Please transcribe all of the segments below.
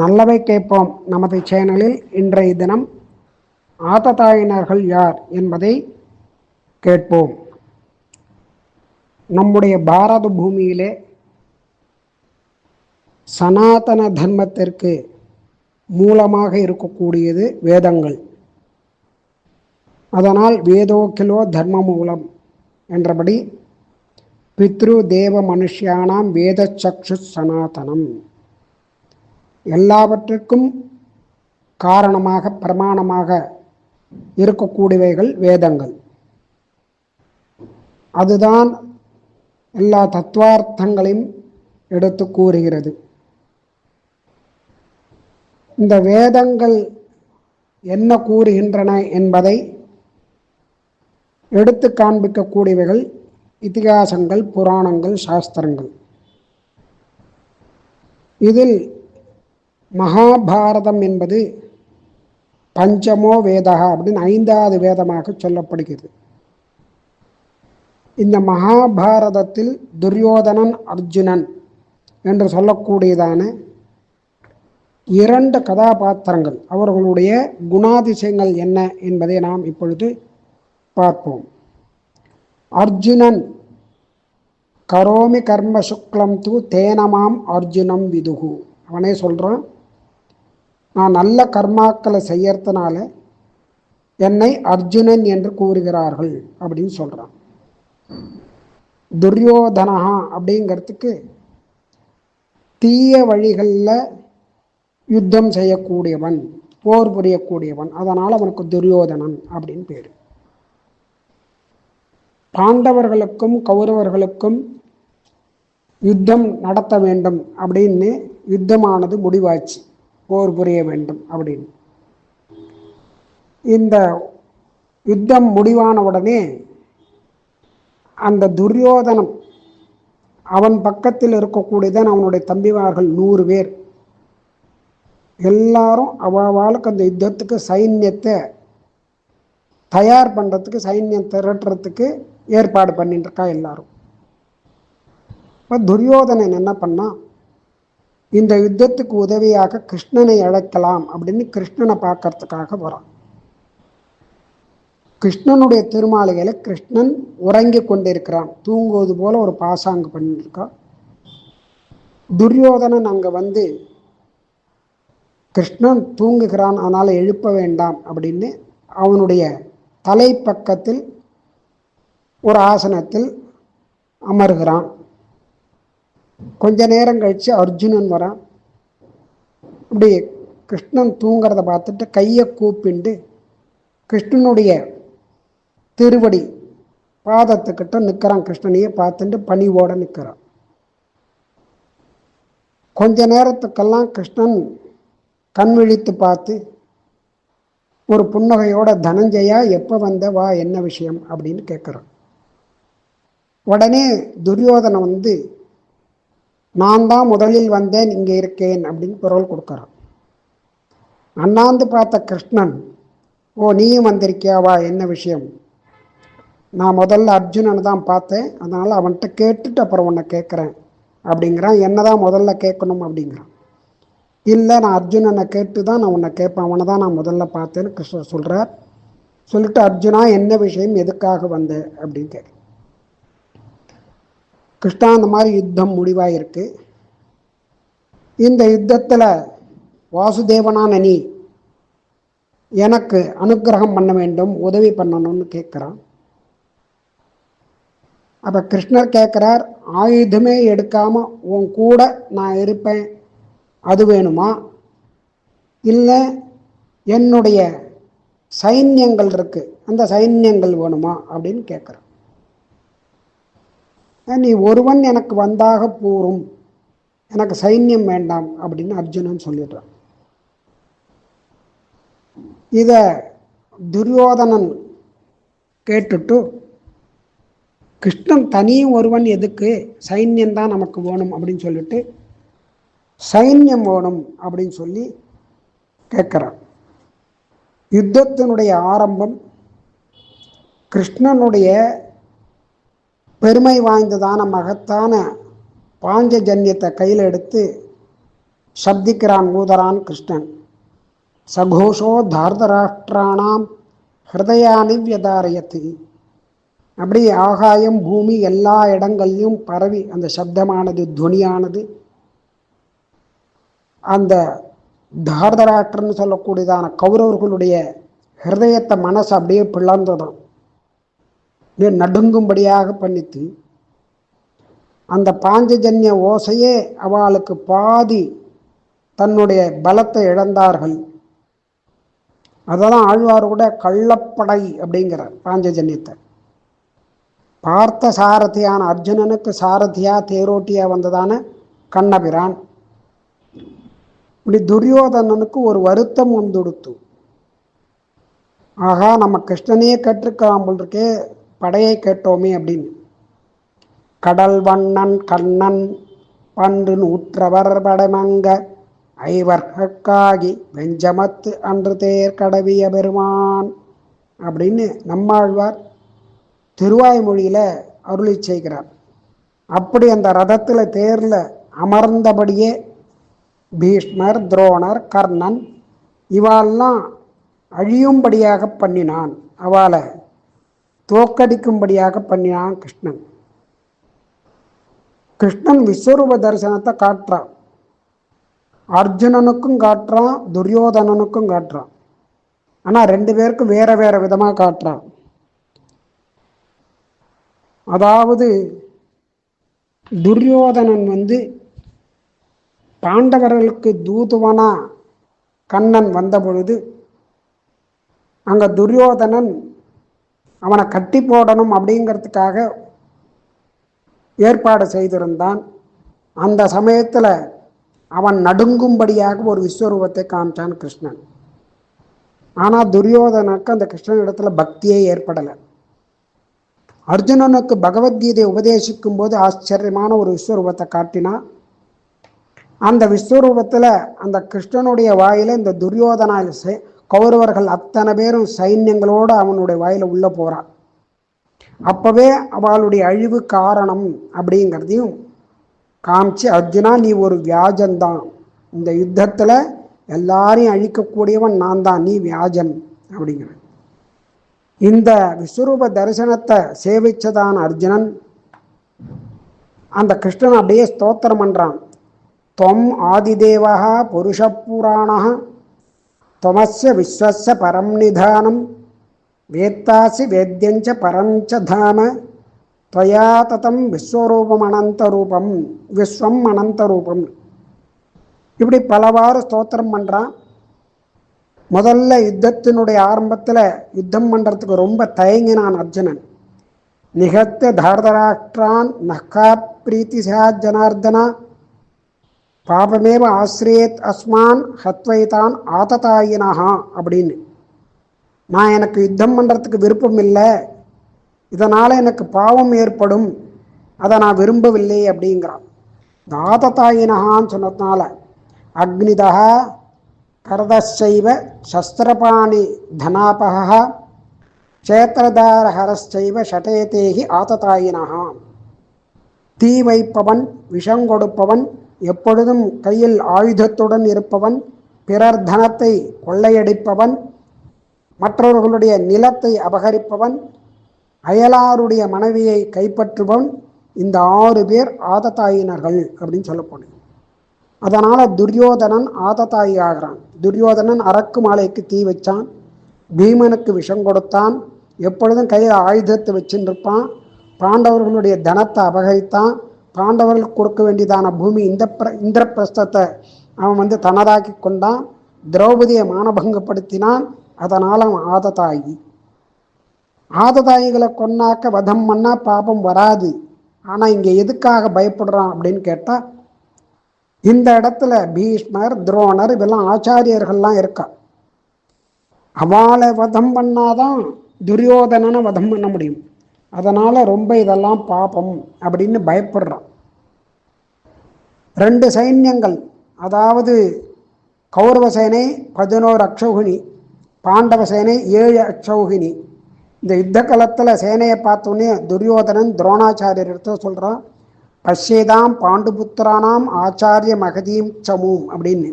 நல்லவை கேட்போம். நமது சேனலில் இன்றைய தினம் ஆததாயினர்கள் யார் என்பதை கேட்போம். நம்முடைய பாரத பூமியிலே சனாதன தர்மத்திற்கு மூலமாக இருக்கக்கூடியது வேதங்கள். அதனால் வேதோக்கிலோ தர்ம மூலம் என்றபடி பித்ரு தேவ மனுஷியானாம் வேத சக்ஷு சனாதனம். எல்லாவற்றுக்கும் காரணமாக பிரமாணமாக இருக்கக்கூடியவைகள் வேதங்கள். அதுதான் எல்லா தத்துவார்த்தங்களையும் எடுத்து கூறுகிறது. இந்த வேதங்கள் என்ன கூறுகின்றன என்பதை எடுத்து காண்பிக்கக்கூடியவைகள் இதிகாசங்கள் புராணங்கள் சாஸ்திரங்கள். இதில் மகாபாரதம் என்பது பஞ்சமோ வேதா அப்படின்னு ஐந்தாவது வேதமாக சொல்லப்படுகிறது. இந்த மகாபாரதத்தில் துரியோதனன் அர்ஜுனன் என்று சொல்லக்கூடியதான இரண்டு கதாபாத்திரங்கள் அவர்களுடைய குணாதிசயங்கள் என்ன என்பதை நாம் இப்பொழுது பார்ப்போம். அர்ஜுனன் கரோமி கர்ம சுக்லம் தூ தேனமாம் அர்ஜுனம் விதுகு. அவனே சொல்கிறான் நான் நல்ல கர்மாக்களை செய்யறதுனால என்னை அர்ஜுனன் என்று கூறுகிறார்கள் அப்படின்னு சொல்கிறான் துரியோதனஹா அப்படிங்கிறதுக்கு தீய வழிகளில் யுத்தம் செய்யக்கூடியவன் போர் புரியக்கூடியவன் அதனால் அவனுக்கு துரியோதனன் அப்படின்னு பேர். பாண்டவர்களுக்கும் கௌரவர்களுக்கும் யுத்தம் நடத்த வேண்டும் அப்படின்னு யுத்தமானது முடிவாச்சு. போர் புரிய வேண்டும் அப்படின்னு. இந்த யுத்தம் முடிவான உடனே அந்த துரியோதனம் அவன் பக்கத்தில் இருக்கக்கூடியதான் அவனுடைய தம்பிமார்கள் நூறு பேர். எல்லாரும் அவளுக்கு அந்த யுத்தத்துக்கு சைன்யத்தை தயார் பண்ணுறதுக்கு சைன்யம் திரட்டுறதுக்கு ஏற்பாடு பண்ணிட்டு இருக்கா எல்லாரும். இப்போ துரியோதனன் என்ன பண்ணான்? இந்த யுத்தத்துக்கு உதவியாக கிருஷ்ணனை அழைக்கலாம் அப்படின்னு கிருஷ்ணனை பார்க்கறதுக்காக வரான் கிருஷ்ணனுடைய திருமாலைகளை கிருஷ்ணன் உறங்கி கொண்டிருக்கிறான். தூங்குவது போல ஒரு பாசாங்கு பண்ணியிருக்கான் துரியோதனன் அங்கே வந்து கிருஷ்ணன் தூங்குகிறான் அதனால் எழுப்ப வேண்டாம் அப்படின்னு அவனுடைய தலை பக்கத்தில் ஒரு ஆசனத்தில் அமர்கிறான். கொஞ்ச நேரம் கழித்து அர்ஜுனன் வரான். அப்படி கிருஷ்ணன் தூங்கிறத பார்த்துட்டு கையை கூப்பிண்டு கிருஷ்ணனுடைய திருவடி பாதத்துக்கிட்ட நிற்கிறான் கிருஷ்ணனையே பார்த்துட்டு பணிவோட நிற்கிறான் கொஞ்ச நேரத்துக்கெல்லாம் கிருஷ்ணன் கண் விழித்து பார்த்து ஒரு புன்னகையோட தனஞ்சயா எப்போ வந்த வா என்ன விஷயம்? அப்படின்னு கேட்குறான். உடனே துரியோதனை வந்து நான் தான் முதலில் வந்தேன் இங்கே இருக்கேன் அப்படின்னு குரல் கொடுக்குறான். அண்ணாந்து பார்த்த கிருஷ்ணன் ஓ நீயும் வந்திருக்கியாவா என்ன விஷயம்? நான் முதல்ல அர்ஜுனனை தான் பார்த்தேன். அதனால் அவன்கிட்ட கேட்டுட்டு அப்புறம் உன்னை கேட்குறேன். அப்படிங்கிறான். என்ன தான் முதல்ல கேட்கணும்? அப்படிங்கிறான். இல்லை நான் அர்ஜுனனை கேட்டு தான் நான் உன்னை கேட்பேன். அவனை தான் நான் முதல்ல பார்த்தேன்னு கிருஷ்ணர் சொல்கிறார் சொல்லிட்டு அர்ஜுனா என்ன விஷயம்? எதுக்காக வந்த? அப்படின்னு கேட்குறேன். கிருஷ்ணா அந்த மாதிரி யுத்தம் முடிவாயிருக்கு. இந்த யுத்தத்தில் வாசுதேவனான நீ எனக்கு அனுகிரகம் பண்ண வேண்டும் உதவி பண்ணணும்னு கேட்குறான். அப்போ கிருஷ்ணர் கேட்குறார் ஆயுதமே எடுக்காமல் உன் கூட நான் இருப்பேன் அது வேணுமா? இல்லை என்னுடைய சைன்யங்கள் இருக்குது அந்த சைன்யங்கள் வேணுமா? அப்படின்னு கேட்குறான். நீ ஒருவன் எனக்கு வந்தாக போரும். எனக்கு சைன்யம் வேண்டாம் அப்படின்னு அர்ஜுனன் சொல்லிடுறான். இத துரியோதனன் கேட்டுட்டு கிருஷ்ணன் தனியும் ஒருவன் எதுக்கு? சைன்யம் தான் நமக்கு வேணும் அப்படின்னு சொல்லிட்டு சைன்யம் வேணும் அப்படின்னு சொல்லி கேட்குறான். யுத்தத்தினுடைய ஆரம்பம் கிருஷ்ணனுடைய பெருமை வாய்ந்ததான மகத்தான பாஞ்சஜன்யத்தை கையில் எடுத்து சப்திக்கிறான் ஊதரான் கிருஷ்ணன். சகோஷோ தார்தராஷ்டிராணாம் ஹிருதயானி வியதாரயத்து அப்படி ஆகாயம் பூமி எல்லா இடங்கள்லையும் பரவி அந்த சப்தமானது துவனியானது அந்த தார்தராஷ்டிரன்னு சொல்லக்கூடியதான கௌரவர்களுடைய ஹிருதயத்தை மனசு அப்படியே பிளந்ததும். நடுங்கும்படியாக பண்ணித்து அந்த பாஞ்சஜன்ய ஓசையே அவளுக்கு பாதி தன்னுடைய பலத்தை இழந்தார்கள். அதெல்லாம் ஆழ்வார் கூட கள்ளப்படை அப்படிங்கிறார் பாஞ்சஜன்யத்தை. பார்த்த சாரதியான அர்ஜுனனுக்கு சாரதியா தேரோட்டியா வந்ததான கண்ணபிரான். இப்படி துரியோதனனுக்கு ஒரு வருத்தம் வந்துடுத்து. ஆகா நம்ம கிருஷ்ணனையே கற்றுக்கலாம் போல் இருக்கே படையை கேட்டோமே அப்படின்னு. கடல் வண்ணன் கண்ணன் பன்று நூற்றவர் படமங்க ஐவர்காகி வெஞ்சமத்து அன்று தேர் கடவிய பெருமான் அப்படின்னு நம்மாழ்வார் திருவாய்மொழியில் அருளி செய்கிறார். அப்படி அந்த ரதத்தில் தேரில் அமர்ந்தபடியே பீஷ்மர் துரோணர் கர்ணன் இவாளெல்லாம் அழியும்படியாக பண்ணினான். அவளை தோக்கடிக்கும்படியாக பண்ணினான் கிருஷ்ணன். கிருஷ்ணன் விஸ்வரூப தரிசனத்தை காட்டுறான். அர்ஜுனனுக்கும் காட்டுறான் துரியோதனனுக்கும் காட்டுறான். ஆனால் ரெண்டு பேருக்கும் வேற வேற விதமாக காட்டுறான். அதாவது துரியோதனன் வந்து பாண்டவர்களுக்கு தூதுவனா கண்ணன் வந்த பொழுது அங்கே துரியோதனன் அவனை கட்டி போடணும் அப்படிங்கிறதுக்காக ஏற்பாடு செய்திருந்தான். அந்த சமயத்தில் அவன் நடுங்கும்படியாக ஒரு விஸ்வரூபத்தை காமிச்சான் கிருஷ்ணன். ஆனால் துரியோதனுக்கு அந்த கிருஷ்ணன் இடத்துல பக்தியே ஏற்படலை. அர்ஜுனனுக்கு பகவத்கீதை உபதேசிக்கும் போது ஆச்சரியமான ஒரு விஸ்வரூபத்தை காட்டினான் அந்த விஸ்வரூபத்தில் அந்த கிருஷ்ணனுடைய வாயில இந்த துரியோதனா கௌரவர்கள் அத்தனை பேரும் சைன்யங்களோடு அவனுடைய வாயில உள்ளே போகிறான் அப்பவே அவளுடைய அழிவு காரணம் அப்படிங்கிறதையும் காமிச்சு அர்ஜுனா நீ ஒரு வியாஜன்தான். இந்த யுத்தத்தில் எல்லாரையும் அழிக்கக்கூடியவன் நான் தான் நீ வியாஜன். அப்படிங்கிற இந்த விஸ்வரூப தரிசனத்தை சேவிச்சதான அர்ஜுனன் அந்த கிருஷ்ணன் அப்படியே ஸ்தோத்திரம் பண்ணுறான் தொம் ஆதிதேவா புருஷ புராண தொமஸ்ய விஸ்வஸ்ய பரம் நிதானம் வேத்தாசி வேத்யஞ்ச பரஞ்ச தாம துவயா ததம் விஸ்வரூபம் அனந்தரூபம் விஸ்வம் அனந்தரூபம் இப்படி பலவாறு ஸ்தோத்திரம் பண்ணுறான் முதல்ல யுத்தத்தினுடைய ஆரம்பத்தில் யுத்தம் பண்ணுறதுக்கு ரொம்ப தயங்கினான் அர்ஜுனன் நிகத்த தாரதராஷ்டிரான் நக்கா பிரீத்தி ஜனார்தனா பாபமேவ ஆசிரியத் அஸ்மான் ஹத்வைதான் ஆததாயினஹா அப்படின்னு. நான் எனக்கு யுத்தம் பண்ணுறதுக்கு விருப்பம் இல்லை. இதனால் எனக்கு பாவம் ஏற்படும். அதை நான் விரும்பவில்லை அப்படிங்கிறான். இந்த ஆததாயினஹான்னு சொன்னதுனால அக்னிதா கரதசைவ சஸ்திரபாணி தனாபகா சேத்திரதாரஹரஸ்சைவ ஷடேதேகி ஆததாயினஹா. தீ வைப்பவன் விஷம் கொடுப்பவன் எப்பொழுதும் கையில் ஆயுதத்துடன் இருப்பவன் பிறர் தனத்தை கொள்ளையடிப்பவன் மற்றவர்களுடைய நிலத்தை அபகரிப்பவன் அயலாருடைய மனைவியை கைப்பற்றுபவன் இந்த ஆறு பேர் ஆதத்தாயினர்கள் அப்படின்னு சொல்லப்படும் அதனால் துரியோதனன் ஆதத்தாயி ஆகிறான் துரியோதனன் அரக்கு மாலைக்கு தீ வச்சான் பீமனுக்கு விஷம் கொடுத்தான் எப்பொழுதும் கையில் ஆயுதத்தை வச்சுருப்பான் இருப்பான் பாண்டவர்களுடைய தனத்தை அபகரித்தான் பாண்டவர்களுக்கு கொடுக்க வேண்டியதான பூமி இந்த பிர இந்திரபிரஸ்தத்தை அவன் வந்து தனதாக்கி கொண்டான். திரௌபதியை மானபங்கப்படுத்தினான். அதனால் அவன் ஆததாயி. ஆததாயிகளை கொன்னாக்க வதம் பண்ணா பாபம் வராது. ஆனால் இங்கே எதுக்காக பயப்படுறான் அப்படின்னு கேட்டால் இந்த இடத்துல பீஷ்மர் துரோணர் இதெல்லாம் ஆச்சாரியர்கள்லாம் இருக்கா? அவளை வதம் பண்ணாதான் துரியோதனனை வதம் பண்ண முடியும். அதனால் ரொம்ப இதெல்லாம் பாபம் அப்படின்னு பயப்படுறான். ரெண்டு சைன்யங்கள். அதாவது கௌரவ சேனை பதினோரு அக்ஷௌகினி பாண்டவ சேனை ஏழு அக்ஷௌகினி. இந்த யுத்த காலத்தில் சேனையை பார்த்தோன்னே துரியோதனன் துரோணாச்சாரியர் எடுத்து சொல்கிறான் பஷ்யேதாம் பாண்டுபுத்திரானாம் ஆச்சாரிய மகதீம் சமூம் அப்படின்னு.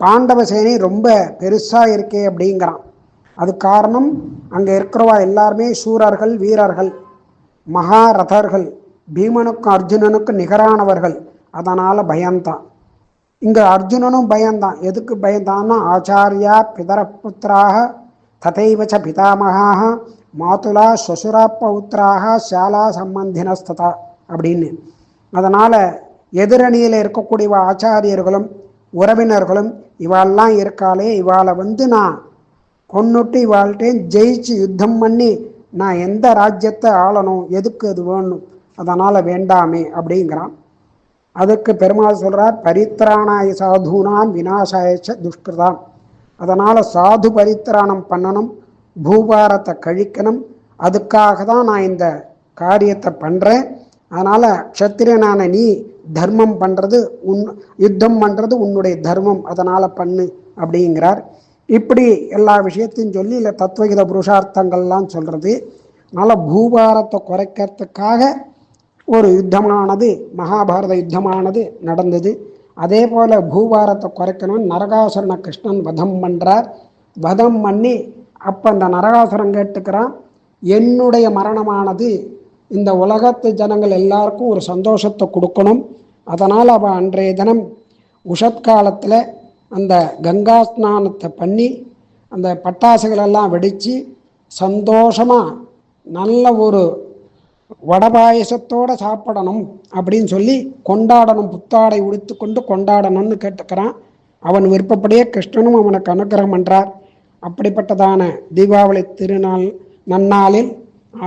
பாண்டவ சேனை ரொம்ப பெருசாக இருக்கே அப்படிங்கிறான். அது காரணம் அங்கே இருக்கிறவா எல்லாருமே சூரர்கள் வீரர்கள் மகாரதர்கள் பீமனுக்கும் அர்ஜுனனுக்கும் நிகரானவர்கள். அதனால் பயந்தான். இங்கே அர்ஜுனனும் பயந்தான். எதுக்கு பயந்தான்னா ஆச்சாரியா பிதரப்புத்திராக ததைவச்ச பிதாமகாக மாதுலா ஸ்வசுரா பௌத்திராக சாலா சம்பந்தினஸ்ததா அப்படின்னு. அதனால் எதிரணியில் இருக்கக்கூடிய ஆச்சாரியர்களும் உறவினர்களும் இவாள்லாம் இருக்காளே இவாளை வந்து நான் கொன்னுட்டு இவாள்கிட்டே ஜெயிச்சு யுத்தம் பண்ணி நான் எந்த ராஜ்யத்தை ஆளணும் எதுக்கு அது வேணும் அதனால் வேண்டாமே அப்படிங்கிறான். அதுக்கு பெருமாள் சொல்கிறார் பரித்ராணாய சாதுனாம் விநாசாயச்ச துஷ்கிருதாம். அதனால் சாது பரித்திராணம் பண்ணணும் பூபாரத்தை கழிக்கணும். அதுக்காக தான் நான் இந்த காரியத்தை பண்ணுறேன் அதனால் க்ஷத்திரியனான நீ தர்மம் பண்ணுறது உன் யுத்தம் பண்ணுறது உன்னுடைய தர்மம் அதனால் பண்ணு அப்படிங்கிறார். இப்படி எல்லா விஷயத்தையும் சொல்லி இல்லை தத்துவகித புருஷார்த்தங்கள்லாம் சொல்கிறது அதனால் பூபாரத்தை குறைக்கிறதுக்காக ஒரு யுத்தமானது மகாபாரத யுத்தமானது நடந்தது. அதே போல் பூபாரத்தை குறைக்கணும். நரகாசுரனை கிருஷ்ணன் வதம் பண்ணுறார் வதம் பண்ணி அப்போ அந்த நரகாசுரன் கேட்டுக்கிறான் என்னுடைய மரணமானது இந்த உலகத்து ஜனங்கள் எல்லாருக்கும் ஒரு சந்தோஷத்தை கொடுக்கணும். அதனால் அவள் அன்றைய தினம் உஷத்காலத்தில் அந்த கங்கா ஸ்நானத்தை பண்ணி அந்த பட்டாசுகளெல்லாம் வெடித்து சந்தோஷமாக நல்ல ஒரு வடபாயசத்தோடு சாப்பிடணும் அப்படின்னு சொல்லி கொண்டாடணும். புத்தாடை உடுத்து கொண்டு கொண்டாடணும்னு கேட்டுக்கிறான். அவன் விருப்பப்படியே கிருஷ்ணனும் அவனுக்கு அனுகிரகம் பண்ணுறார் அப்படிப்பட்டதான தீபாவளி திருநாள் நன்னாளில்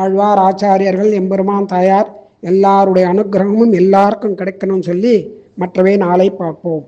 ஆழ்வார் ஆச்சாரியர்கள் எம்பெருமான் தாயார் எல்லாருடைய அனுகிரகமும் எல்லாருக்கும் கிடைக்கணும்னு சொல்லி மற்றவை நாளை பார்ப்போம்.